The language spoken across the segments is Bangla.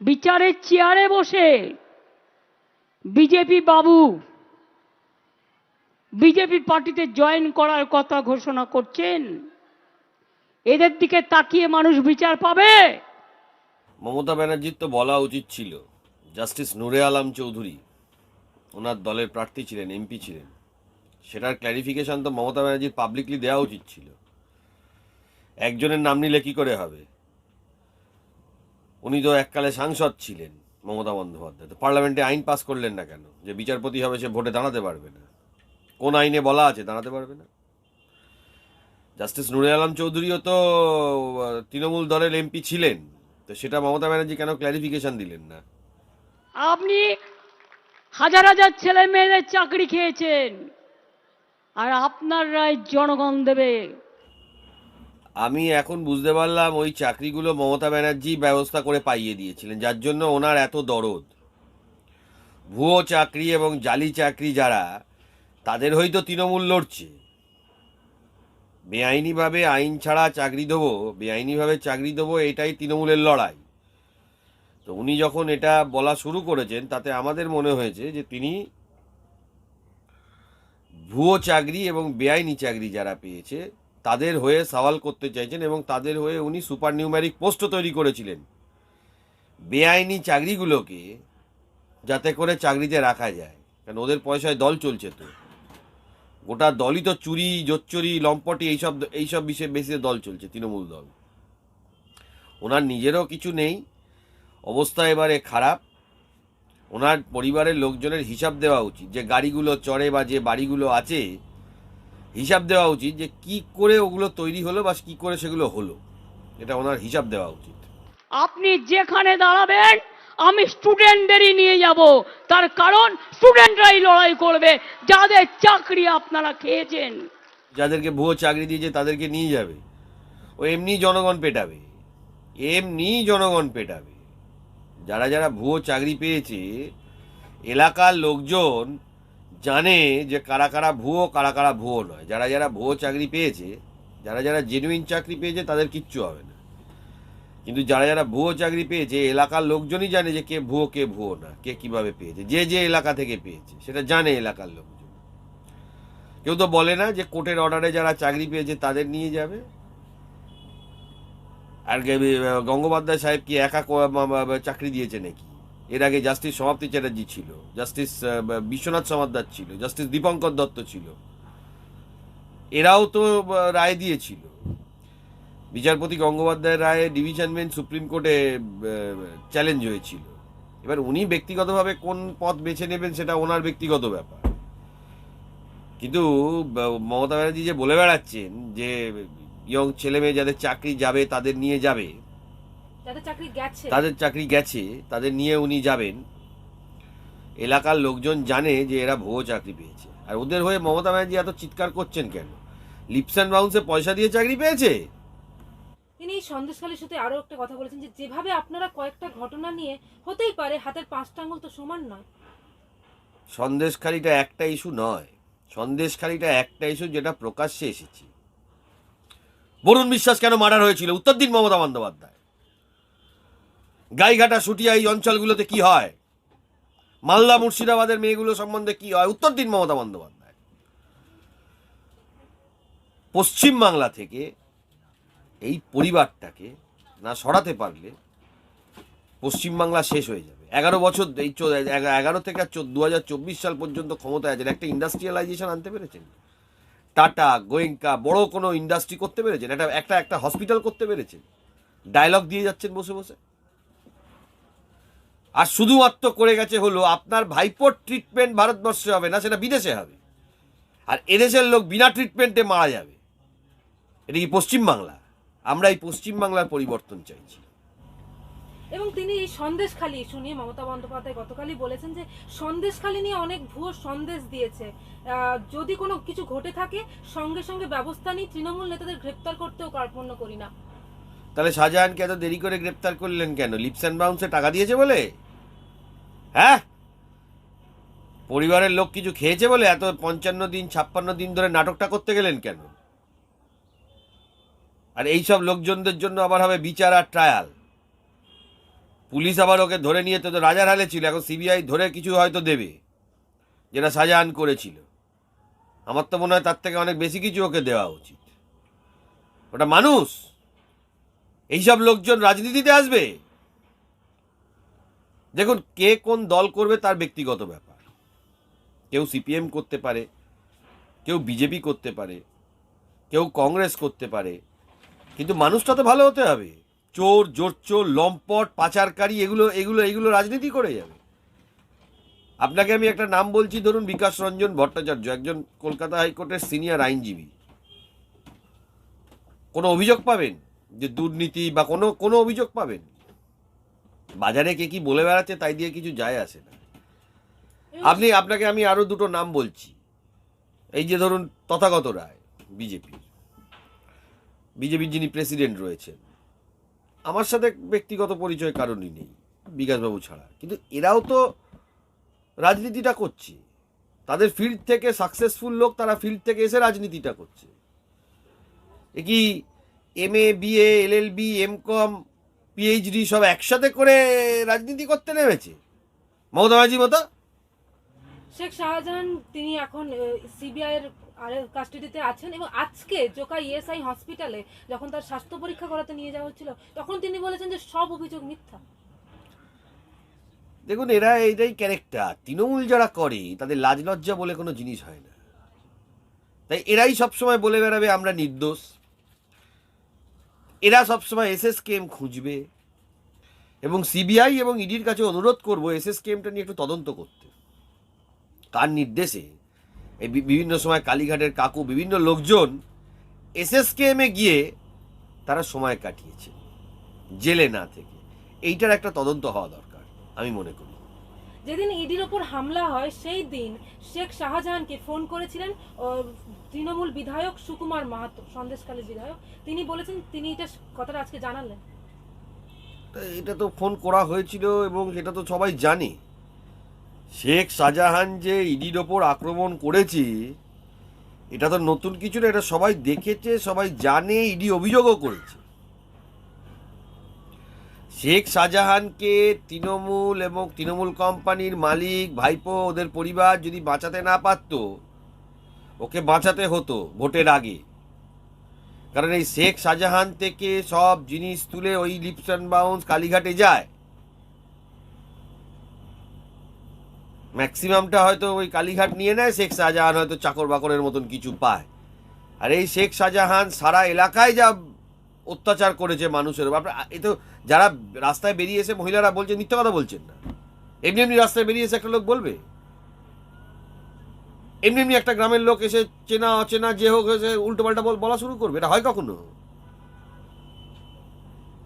বিচারের চেয়ারে বসে বিজেপি বাবু, বিজেপি পার্টিতে জয়েন করার কথা ঘোষণা করছেন। এদের দিকে তাকিয়ে মানুষ বিচার পাবে। মমতা ব্যানার্জির তো বলা উচিত ছিল, জাস্টিস নুরে আলম চৌধুরী ওনার দলের প্রার্থী ছিলেন, এমপি ছিলেন। সেটার ক্ল্যারিফিকেশন তো মমতা ব্যানার্জির পাবলিকলি দেওয়া উচিত ছিল। একজনের নাম নিলে কি করে হবে? উনি তো এককালে সাংসদ ছিলেন, মমতা বন্দ্যোপাধ্যায়। তো পার্লামেন্টে আইন পাস করলেন না কেন? যে বিচারপতি হবে সে ভোটে দাঁড়াতে পারবে না। কোন আইনে বলা আছে, দাঁড়াতে পারবে না। জাস্টিস নুরে আলম চৌধুরীও তো তৃণমূল দলের এমপি ছিলেন। তো সেটা মমতা ব্যানার্জি কেন ক্ল্যারিফিকেশন দিলেন না? আপনি হাজার হাজার ছেলে মেয়েদের চাকরি খেয়েছেন, আর আপনার রায় জনগণ দেবে। আমি এখন বুঝতে পারলাম ওই চাকরিগুলো মমতা ব্যানার্জি ব্যবস্থা করে পাইয়ে দিয়েছিলেন, যার জন্য ওনার এত দরদ। ভুয়ো চাকরি এবং জালি চাকরি যারা, তাদের হয়তো তৃণমূল লড়ছে। বেআইনিভাবে আইন ছাড়া চাকরি দেবো, বেআইনিভাবে চাকরি দেবো, এটাই তৃণমূলের লড়াই। তো উনি যখন এটা বলা শুরু করেছেন, তাতে আমাদের মনে হয়েছে যে তিনি ভুয়ো চাকরি এবং বেআইনি চাকরি যারা পেয়েছে তাদের হয়ে সওয়াল করতে চাইছেন এবং তাদের হয়ে উনি সুপার নিউম্যারিক পোস্টও তৈরি করেছিলেন। বেআইনি চাকরিগুলোকে যাতে করে চাকরিতে রাখা যায় কারণ ওদের পয়সায় দল চলছে তো। গোটা দলই তো চুরি, জোচ্চুরি, লম্পটি, এইসব এইসব বিষয়ে বেশি দল চলছে, তৃণমূল দল। ওনার নিজেরও কিছু নেই, অবস্থা এবারে খারাপ। ওনার পরিবারের লোকজনের হিসাব দেওয়া উচিত, যে গাড়িগুলো চড়ে বা যে বাড়িগুলো আছে হিসাব দেওয়া উচিত যে কি করে ওগুলো তৈরি হলো বা কি করে সেগুলো হলো। এটা ওনার হিসাব দেওয়া উচিত। আপনি যেখানে দাঁড়াবেন আমি স্টুডেন্টদেরই নিয়ে যাব। তার কারণ স্টুডেন্টরাই লড়াই করবে যাদের চাকরি আপনারা খেয়েছেন। যাদেরকে ভুয়ো চাকরি দিয়েছে তাদেরকে নিয়ে যাবে। ও এমনি জনগণ পেটাবে। এমনি জনগণ পেটাবে। যারা যারা ভুয়ো চাকরি পেয়েছে এলাকার লোকজন জানে যে কারা কারা ভুয়ো, কারা কারা ভুয়ো নয়। যারা যারা ভুয়ো চাকরি পেয়েছে, যারা যারা জেনুইন চাকরি পেয়েছে, তাদের কিচ্ছু হবে না। কিন্তু যারা যারা ভুয়ো চাকরি পেয়েছে, এলাকার লোকজনই জানে যে কে ভুয়ো কে ভুয়ো না, কে কীভাবে পেয়েছে। যে যে এলাকা থেকে পেয়েছে, সেটা জানে এলাকার লোকজন। কেউ তো বলে না যে কোর্টের অর্ডারে যারা চাকরি পেয়েছে, তাদের নিয়ে যাবে। আর গঙ্গোপাধ্যায় সাহেব কি একা চাকরি দিয়েছে নাকি? এর আগে জাস্টিস সমাপ্তি চ্যাটার্জি ছিল, জাস্টিস বিশ্বনাথ সমাদ্দার ছিল, জাস্টিস দীপঙ্কর দত্ত ছিল। এরাও তো রায় দিয়েছিল। বিচারপতি গঙ্গোপাধ্যায়ের রায়ে ডিভিশন বেঞ্চ সুপ্রিম কোর্টে চ্যালেঞ্জ হয়েছিল। এবার উনি ব্যক্তিগতভাবে কোন পথ বেছে নেবেন সেটা ওনার ব্যক্তিগত ব্যাপার। কিন্তু মমতা ব্যানার্জি যে বলে বেড়াচ্ছেন যে, ইয়ং ছেলে মেয়ে যাদের চাকরি যাবে তাদের নিয়ে যাবে তাদের চাকরি গেছে। তাদের নিয়ে উনি যাবেন। এলাকার লোকজন জানে যে এরা ভুয়ো চাকরি পেয়েছে। আর ওদের হয়ে মমতা ব্যানার্জি এত চিৎকার করছেন কেন? লিপস অ্যান্ড বাউন্সে পয়সা দিয়ে চাকরি পেয়েছে? তিনি এই সন্দেশখালীর সাথে আরও একটা কথা বলেছেন যে যেভাবে আপনারা কয়েকটা ঘটনা নিয়ে হতেই পারে হাতের পাঁচটা আঙুল তো সমান নয়। সন্দেশখালিটা একটা ইস্যু নয়। সন্দেশখালিটা একটা ইস্যু যেটা প্রকাশ্যে এসেছে। বরুণ বিশ্বাস কেন মার্ডার হয়েছিল? উত্তর দিন মমতা বন্দ্যোপাধ্যায়। গাইঘাটা, সুটিয়া এই অঞ্চলগুলোতে কি হয়? মালদা, মুর্শিদাবাদের মেয়েগুলো সম্বন্ধে কি হয়? উত্তর দিন মমতা বন্দ্যোপাধ্যায়। পশ্চিম বাংলা থেকে এই পরিবারটাকে না সরাতে পারলে পশ্চিমবাংলা শেষ হয়ে যাবে। এগারো বছর এই এগারো থেকে দু হাজার চব্বিশ সাল পর্যন্ত ক্ষমতায় আছেন। একটা ইন্ডাস্ট্রিয়ালাইজেশন আনতে পেরেছেন? টাটা, গোয়েঙ্কা, বড় কোনো ইন্ডাস্ট্রি করতে পেরেছেন? একটা একটা একটা হসপিটাল করতে পেরেছেন? ডায়লগ দিয়ে যাচ্ছেন বসে বসে? আর শুধুমাত্র করে গেছে হলো আপনার ভাইপোর ট্রিটমেন্ট ভারতবর্ষে হবে না, সেটা বিদেশে হবে। আর এদেশের লোক বিনা ট্রিটমেন্টে মারা যাবে। এটা কি পশ্চিমবাংলা আমরা এই পশ্চিমবাংলার পরিবর্তন চাইছি। এবং তিনি এই সন্দেশখালী ইস্যু নিয়ে মমতা বন্দ্যোপাধ্যায় গতকালই বলেছেন যে সন্দেশখালী নিয়ে অনেক ভুয়ো সন্দেশ দিয়েছে। যদি কোনো কিছু ঘটে থাকে, সঙ্গে সঙ্গে ব্যবস্থা নিয়ে তৃণমূল নেতাদের গ্রেপ্তার করতেও কার্পণ্য করি না। তাহলে শাহজাহানকে এত দেরি করে গ্রেপ্তার করলেন কেন? লিপস অ্যান্ড বাউন্সে টাকা দিয়েছে বলে? হ্যাঁ? পরিবারের লোক কিছু খেয়েছে বলে এত পঞ্চান্ন দিন, ছাপ্পান্ন দিন ধরে নাটকটা করতে গেলেন কেন? আর এই সব লোকজনদের জন্য আবার হবে বিচার আর ট্রায়াল পুলিশ আবার ওকে ধরে নিয়ে তো রাজার হালে ছিল, এখন সিবিআই ধরে কিছু হয়তো দেবে, যেটা শাহজাহান করেছিল। আমার তো মনে হয় তার থেকে অনেক বেশি কিছু ওকে দেওয়া উচিত। ওটা মানুষ! এইসব লোকজন রাজনীতিতে আসবে? দেখুন, কে কোন দল করবে তার ব্যক্তিগত ব্যাপার। কেউ সিপিএম করতে পারে, কেউ বিজেপি করতে পারে, কেউ কংগ্রেস করতে পারে, কিন্তু মানুষটা তো ভালো হতে হবে। চোর, জোরচোর, লম্পট, পাচারকারী, এগুলো এগুলো এগুলো রাজনীতি করে যাবে। আপনাকে আমি একটা নাম বলছি, ধরুন বিকাশ রঞ্জন ভট্টাচার্য, একজন কলকাতা হাইকোর্টের সিনিয়র আইনজীবী। কোনো অভিযোগ পাবেন? যে দুর্নীতি বা কোনো কোনো অভিযোগ পাবেন। বাজারে কে কি বলে বেড়াচ্ছে তাই দিয়ে কিছু যায় আসে না। আপনি আপনাকে আমি আরও দুটো নাম বলছি। এই যে ধরুন তথাগত রায় বিজেপি। বিজেপির যিনি প্রেসিডেন্ট রয়েছেন আমার সাথে ব্যক্তিগত পরিচয় কারণই নেই বিকাশবাবু ছাড়া। কিন্তু এরাও তো রাজনীতিটা করছে। তাদের ফিল্ড থেকে সাকসেসফুল লোক তারা ফিল্ড থেকে এসে রাজনীতিটা করছে। এ কি M A BA L L B M Com PhD সব একসাথে করে রাজনীতি করতে নেমেছে। মমতা ব্যানার্জি মতো? শেখ শাহজাহান তিনি এখন সিবিআই এর কাস্টাডিতে আছেন এবং আজকে জোকা ইএসআই হসপিটালে যখন তার স্বাস্থ্য পরীক্ষা করাতে নিয়ে যাওয়া হচ্ছিল তখন তিনি বলেছেন যে সব অভিযোগ মিথ্যা। দেখুন এরা এইটাই ক্যারেক্টার তৃণমূল যারা করে তাদের লাজ লজ্জা বলে কোনো জিনিস হয় না। তাই এরাই সবসময় বলে বেড়াবে আমরা নির্দোষ। এরা সবসময় এসএস কেম খুঁজবে। এবং সিবিআই এবং ইডির কাছে অনুরোধ করব এসএস কেমটা নিয়ে একটু তদন্ত করতে। কার নির্দেশে এই বিভিন্ন সময় কালীঘাটের কাকু বিভিন্ন লোকজন এসএস কেমে গিয়ে তারা সময় কাটিয়েছে, জেলে না থেকে। এইটার একটা তদন্ত হওয়া দরকার, আমি মনে করি। যেদিন ইডির ওপর হামলা হয়, সেই দিন শেখ শাহজাহানকে ফোন করেছিলেন তৃণমূল বিধায়ক সুকুমার মাহাতো সন্দেশকালী বিধায়ক। তিনি বলেছেন, তিনি এটা কথাটা আজকে জানালেন। এটা তো ফোন করা হয়েছিল এবং সেটা তো সবাই জানে। শেখ শাহজাহান যে ইডির ওপর আক্রমণ করেছি, এটা তো নতুন কিছু না, এটা সবাই দেখেছে, সবাই জানে, ইডি অভিযোগও করেছে। শেখ শাহজাহানকে তৃণমূল এবং তৃণমূল কোম্পানির মালিক, ভাইপো, ওদের পরিবার যদি বাঁচাতে না পারতো ওকে বাঁচাতে হতো ভোটের আগে। কারণ এই শেখ শাহজাহান থেকে সব জিনিস তুলে ওই লিপস অ্যান্ড বাউন্স কালীঘাটে যায়। ম্যাক্সিমামটা হয়তো ওই কালীঘাট নিয়ে নেয়, শেখ শাহজাহান হয়তো চাকর বাকরের মতন কিছু পায়। আর এই শেখ শাহজাহান সারা এলাকায় যা অত্যাচার করেছে মানুষের আপনার, এ তো যারা রাস্তায় বেরিয়ে এসে মহিলারা বলছে মিথ্যা কথা বলছেন না। এমনি এমনি রাস্তায় বেরিয়ে এসে একটা লোক বলবে। এমনি এমনি একটা গ্রামের লোক এসে চেনা অচেনা যে হোক এসে উল্টো পাল্টা বলা শুরু করবে। এটা হয় কখনো?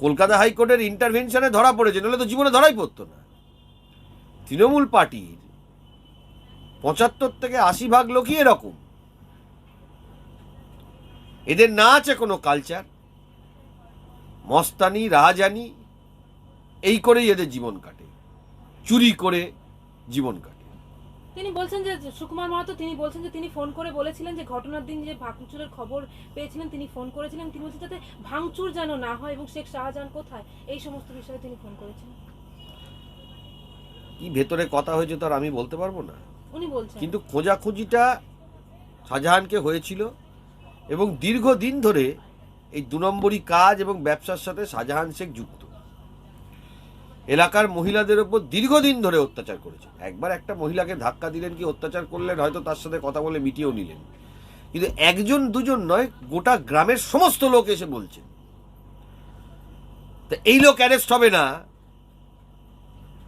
কলকাতা হাইকোর্টের ইন্টারভেনশনে ধরা পড়েছে, নাহলে তো জীবনে ধরাই পড়তো না। তৃণমূল পার্টির পঁচাত্তর থেকে আশি ভাগ লোকই এরকম। এদের না আছে কোনো কালচার মস্তানি, রাহাজানি, এই করেই এদের জীবন কাটে। চুরি করে জীবন কাটে। তিনি বলছেন যে সুকুমার মাহাতো তিনি বলছেন যে তিনি ফোন করে বলেছিলেন যে ঘটনার দিন যে ভাঙচুরের খবর পেয়েছিলেন তিনি ফোন করেছিলেন। তিনি বলছেন যাতে ভাঙচুর যেন না হয় এবং শেখ শাহজাহান কোথায়? এই সমস্ত বিষয়ে তিনি ফোন করেছিলেন কি ভেতরে কথা হয়েছে তো আর আমি বলতে পারব না? উনি বলছেন। কিন্তু খোঁজাখুঁজিটা শাহজাহানকে হয়েছিল এবং দীর্ঘদিন ধরে এই দু নম্বরই কাজ এবং ব্যবসার সাথে শাহজাহান শেখ যুক্ত। এলাকার মহিলাদের ওপর দীর্ঘদিন ধরে অত্যাচার করেছে। একবার একটা মহিলাকে ধাক্কা দিলেন কি অত্যাচার করলেন, হয়তো তার সাথে কথা বলে মিটিয়েও নিলেন। কিন্তু একজন, দুজন নয়, গোটা গ্রামের সমস্ত লোক এসে বলছেন। তা এই লোক অ্যারেস্ট হবে না,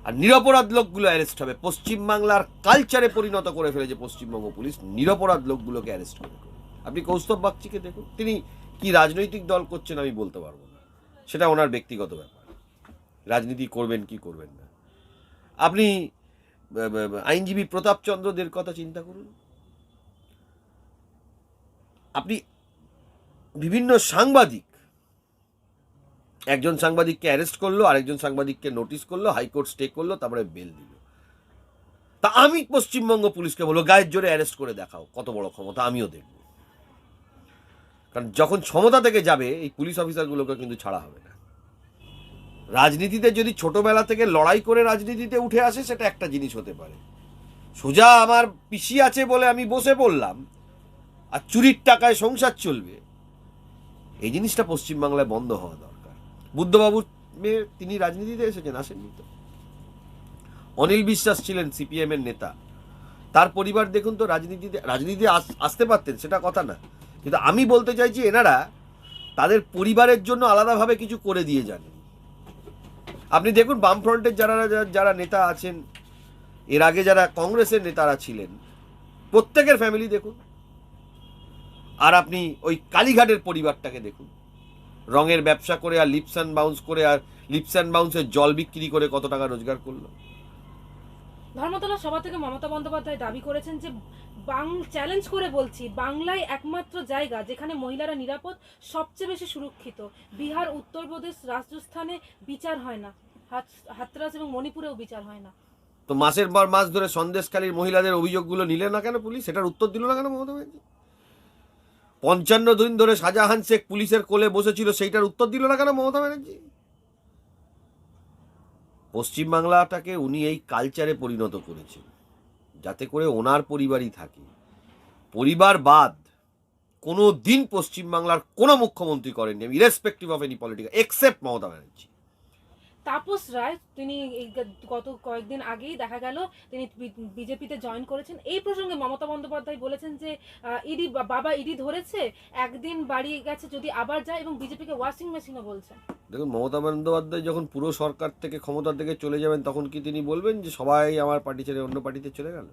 আর নিরপরাধ লোকগুলো অ্যারেস্ট হবে। পশ্চিমবাংলার কালচারে পরিণত করে ফেলেছে পশ্চিমবঙ্গ পুলিশ, নিরপরাধ লোকগুলোকে অ্যারেস্ট করে। আপনি কৌস্তব বাগচিকে দেখুন, তিনি কি রাজনৈতিক দল করছেন আমি বলতে পারব না। সেটা ওনার ব্যক্তিগত ব্যাপার। রাজনীতি করবেন, কি করবেন না। আপনি আইনজীবী প্রতাপচন্দ্রদের কথা চিন্তা করুন। আপনি বিভিন্ন সাংবাদিক, একজন সাংবাদিককে অ্যারেস্ট করল, আরেকজন সাংবাদিককে নোটিশ করল, হাইকোর্ট স্টে করল, তারপরে বেল দিল। তা আমি পশ্চিমবঙ্গ পুলিশকে বলব, গায়ের জোরে অ্যারেস্ট করে দেখাও, কত বড় ক্ষমতা আমিও দেখব। কারণ যখন ক্ষমতা থেকে যাবে, এই পুলিশ অফিসারগুলোকে কিন্তু ছাড়া হবে রাজনীতিতে যদি ছোটবেলা থেকে লড়াই করে রাজনীতিতে উঠে আসে, সেটা একটা জিনিস হতে পারে। সোজা আমার পিসি আছে বলে আমি বসে পড়লাম, আর চুরির টাকায় সংসার চলবে। এই জিনিসটা পশ্চিমবাংলায় বন্ধ হওয়া দরকার। বুদ্ধবাবু মেয়ে, তিনি রাজনীতিতে এসেছেন, আসেননি তো? অনিল বিশ্বাস ছিলেন সিপিএম এর নেতা। তার পরিবার দেখুন তো রাজনীতিতে, রাজনীতি আসতে পারতেন, সেটা কথা না। কিন্তু আমি বলতে চাইছি, এনারা তাদের পরিবারের জন্য আলাদাভাবে কিছু করে দিয়ে যান। আপনি দেখুন বামফ্রন্টের যারা, যারা- নেতা আছেন, এর আগে যারা কংগ্রেসের নেতারা ছিলেন, প্রত্যেকের ফ্যামিলি দেখুন। আর আপনি ওই কালীঘাটের পরিবারটাকে দেখুন। রঙের ব্যবসা করে আর লিপস অ্যান্ড বাউন্স করে আর লিপস অ্যান্ড বাউন্সের জল বিক্রি করে কত টাকা রোজগার করল। ধর্মতলা সভা থেকে মমতা বন্দ্যোপাধ্যায় দাবি করেছেন যে বাং চ্যালেঞ্জ করে বলছি, বাংলায় একমাত্র জায়গা যেখানে মহিলারা নিরাপদ, সবচেয়ে বেশি সুরক্ষিত। বিহার, উত্তরপ্রদেশ রাজস্থানে বিচার হয় না। হাত- হাতরাস এবং মণিপুরেও বিচার হয় না। তো মাসের পর মাস ধরে সন্দেশকালীর মহিলাদের অভিযোগগুলো নিলে না কেন পুলিশ? সেটার উত্তর দিল না কেন মমতা ব্যানার্জি? পঞ্চান্ন দিন ধরে শাহজাহান শেখ পুলিশের কোলে বসেছিল, সেইটার উত্তর দিল না কেন মমতা ব্যানার্জি? পশ্চিমবাংলাটাকে উনি এই কালচারে পরিণত করেছেন। যাতে করে ওনার পরিবারই থাকে। পরিবার বাদ কোনো দিন পশ্চিমবাংলার কোনো মুখ্যমন্ত্রী করেননি। Irrespective of any political except Mamata Banerjee. Tapas Roy, তিনি এই গত কয়েকদিন আগেই দেখা গেল, তিনি বিজেপিতে জয়েন করেছেন। এই প্রসঙ্গে মমতা বন্দ্যোপাধ্যায় বলেছেন যে ইডি বাবা ইডি ধরেছে, একদিন বাড়ি গেছে, যদি আবার যায় এবং বিজেপিকে ওয়াশিং মেশিনও বলছেন দেখুন, মমতা বন্দ্যোপাধ্যায় যখন পুরো সরকার থেকে ক্ষমতা থেকে চলে যাবেন, তখন কি তিনি বলবেন যে সবাই আমার পার্টি ছেড়ে অন্য পার্টিতে চলে গেল?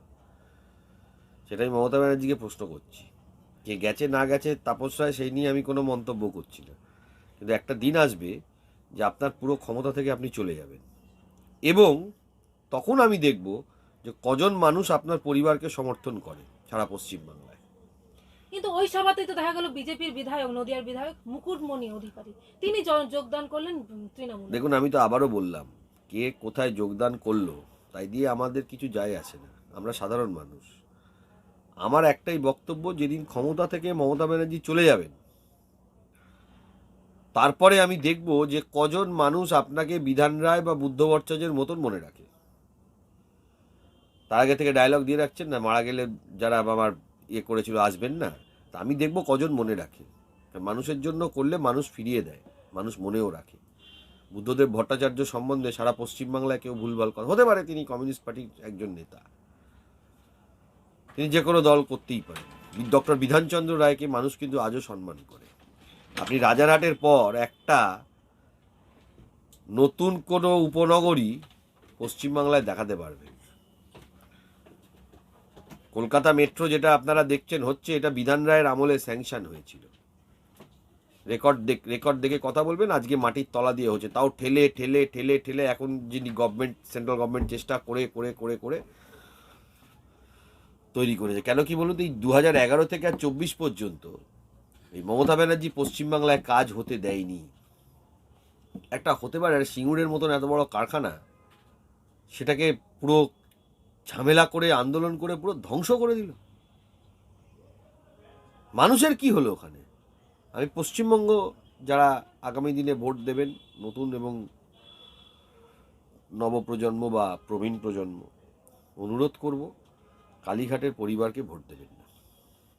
সেটাই মমতা ব্যানার্জিকে প্রশ্ন করছি। কে গেছে না গেছে, তাপস রায় সেই নিয়ে আমি কোনো মন্তব্য করছি না। কিন্তু একটা দিন আসবে যে আপনার পুরো ক্ষমতা থেকে আপনি চলে যাবেন। এবং তখন আমি দেখব যে কজন মানুষ আপনার পরিবারকে সমর্থন করে, সারা পশ্চিমবাংলায়। কিন্তু ওই সভাতেই তো দেখা গেল বিজেপির বিধায়ক, নদিয়ার বিধায়ক মুকুটমণি অধিকারী। তিনি যোগদান করলেন তৃণমূল। দেখুন, আমি তো আবারও বললাম, কে কোথায় যোগদান করল, তাই দিয়ে আমাদের কিছু যায় আসে না। আমরা সাধারণ মানুষ। আমার একটাই বক্তব্য, যেদিন ক্ষমতা থেকে মমতা ব্যানার্জি চলে যাবেন, তারপরে আমি দেখব যে কজন মানুষ আপনাকে বিধান রায় বা বুদ্ধ মতন মনে রাখে। তার আগে থেকে ডায়লগ দিয়ে রাখছেন না, মারা গেলে যারা আমার ইয়ে করেছিল, আসবেন না। তা আমি দেখব কজন মনে রাখে। মানুষের জন্য করলে মানুষ ফিরিয়ে দেয়, মানুষ মনেও রাখে। বুদ্ধদেব ভট্টাচার্য সম্বন্ধে সারা পশ্চিমবাংলায় কেউ ভুলভাল কথা হতে পারে তিনি কমিউনিস্ট পার্টির একজন নেতা। তিনি যে কোনো দল করতেই পারেন। ডক্টর বিধানচন্দ্র রায়কে মানুষ কিন্তু আজও সম্মান করে। আপনি রাজারহাটের পর একটা নতুন কোনো উপনগরী পশ্চিমবাংলায় দেখাতে পারবেন। কলকাতা মেট্রো যেটা আপনারা দেখছেন হচ্ছে এটা বিধান রায়ের আমলে স্যাংশন হয়েছিল। রেকর্ড দেখ, রেকর্ড দেখে কথা বলবেন, আজকে মাটির তলা দিয়ে হচ্ছে। তাও ঠেলে ঠেলে ঠেলে ঠেলে এখন যিনি গভর্নমেন্ট সেন্ট্রাল গভর্নমেন্ট চেষ্টা করে করে করে করে তৈরি করেছে। কেন কি বলুন তো, এই দু হাজার এগারো থেকে আর চব্বিশ পর্যন্ত এই মমতা ব্যানার্জি পশ্চিমবাংলায় কাজ হতে দেয়নি। একটা হতে পারে সিঙ্গুরের মতন এত বড় কারখানা, সেটাকে পুরো ঝামেলা করে, আন্দোলন করে পুরো ধ্বংস করে দিল। মানুষের কি হলো ওখানে? আমি পশ্চিমবঙ্গ যারা আগামী দিনে ভোট দেবেন, নতুন এবং নবপ্রজন্ম বা প্রবীণ প্রজন্ম, অনুরোধ করব, কালীঘাটের পরিবারকে ভোট দেবেন না।